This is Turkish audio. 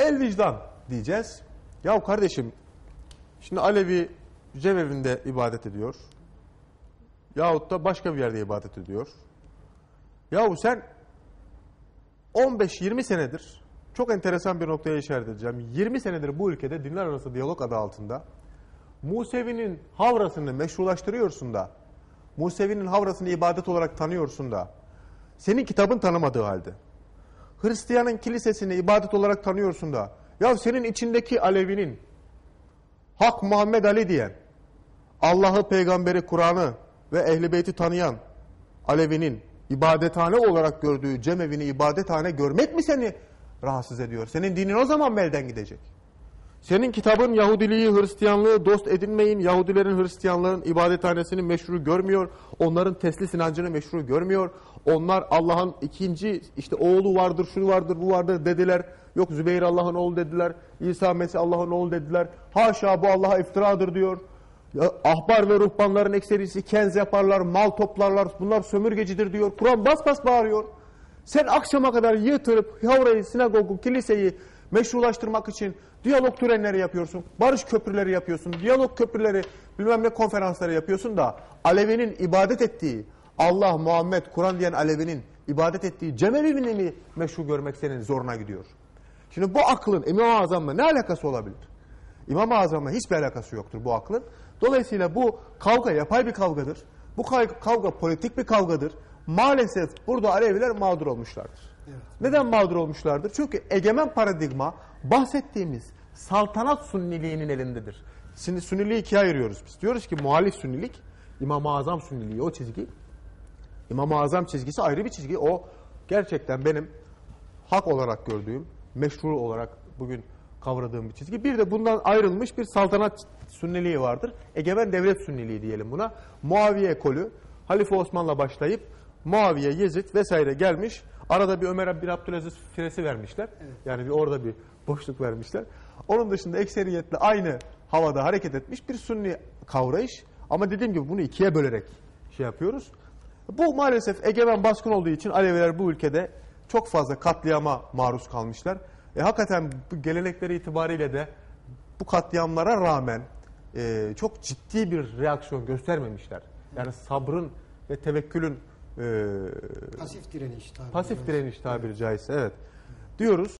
El vicdan diyeceğiz. Ya kardeşim şimdi Alevi cemevinde ibadet ediyor. Yahut da başka bir yerde ibadet ediyor. Yahu sen 15-20 senedir çok enteresan bir noktaya işaret edeceğim. 20 senedir bu ülkede dinler arası diyalog adı altında Musevi'nin havrasını meşrulaştırıyorsun da Musevi'nin havrasını ibadet olarak tanıyorsun da senin kitabın tanımadığı halde Hristiyanın kilisesini ibadet olarak tanıyorsun da ya senin içindeki Alevinin Hak Muhammed Ali diyen Allah'ı, peygamberi, Kur'an'ı ve ehli beyti tanıyan Alevinin ibadethane olarak gördüğü cemevini ibadethane görmek mi seni rahatsız ediyor? Senin dinin o zaman mı elden gidecek? Senin kitabın Yahudiliği, Hristiyanlığı dost edinmeyin. Yahudilerin, Hristiyanların ibadethanesini meşru görmüyor. Onların teslis inancını meşru görmüyor. Onlar Allah'ın ikinci işte oğlu vardır, şu vardır, bu vardır dediler. Yok Zübeyir Allah'ın oğlu dediler. İsa Mesih Allah'ın oğlu dediler. Haşa bu Allah'a iftiradır diyor. Ya, ahbar ve ruhbanların ekserisi kenz yaparlar, mal toplarlar. Bunlar sömürgecidir diyor. Kur'an bas bas bağırıyor. Sen akşama kadar yığtırıp yavrayı, sinagogu, kiliseyi meşrulaştırmak için diyalog törenleri yapıyorsun. Barış köprüleri yapıyorsun. Diyalog köprüleri, bilmem ne konferansları yapıyorsun da Alevi'nin ibadet ettiği, Allah, Muhammed, Kur'an diyen Alevi'nin ibadet ettiği cemevini mi meşru görmek senin zoruna gidiyor? Şimdi bu aklın İmam-ı Azam'la ne alakası olabilir? İmam-ı Azam'la hiçbir alakası yoktur bu aklın. Dolayısıyla bu kavga yapay bir kavgadır. Bu kavga politik bir kavgadır. Maalesef burada Aleviler mağdur olmuşlardır. Neden mağdur olmuşlardır? Çünkü egemen paradigma bahsettiğimiz saltanat sünniliğinin elindedir. Şimdi sünniliği ikiye ayırıyoruz biz. Diyoruz ki muhalif sünnilik, İmam-ı Azam sünniliği o çizgi. İmam-ı Azam çizgisi ayrı bir çizgi. O gerçekten benim hak olarak gördüğüm, meşru olarak bugün kavradığım bir çizgi. Bir de bundan ayrılmış bir saltanat sünniliği vardır. Egemen devlet sünniliği diyelim buna. Muaviye ekolü, Halife Osman'la başlayıp Muaviye, Yezid vesaire gelmiş. Arada bir Ömer bin Abdülaziz firesi vermişler. Yani bir orada bir boşluk vermişler. Onun dışında ekseriyetle aynı havada hareket etmiş bir sünni kavrayış. Ama dediğim gibi bunu ikiye bölerek şey yapıyoruz. Bu maalesef egemen baskın olduğu için Aleviler bu ülkede çok fazla katliama maruz kalmışlar. E, hakikaten bu gelenekleri itibariyle de bu katliamlara rağmen e, çok ciddi bir reaksiyon göstermemişler. Yani sabrın ve tevekkülün e, Pasif direniş tabii. pasif direniş tabiri caizse evet diyoruz.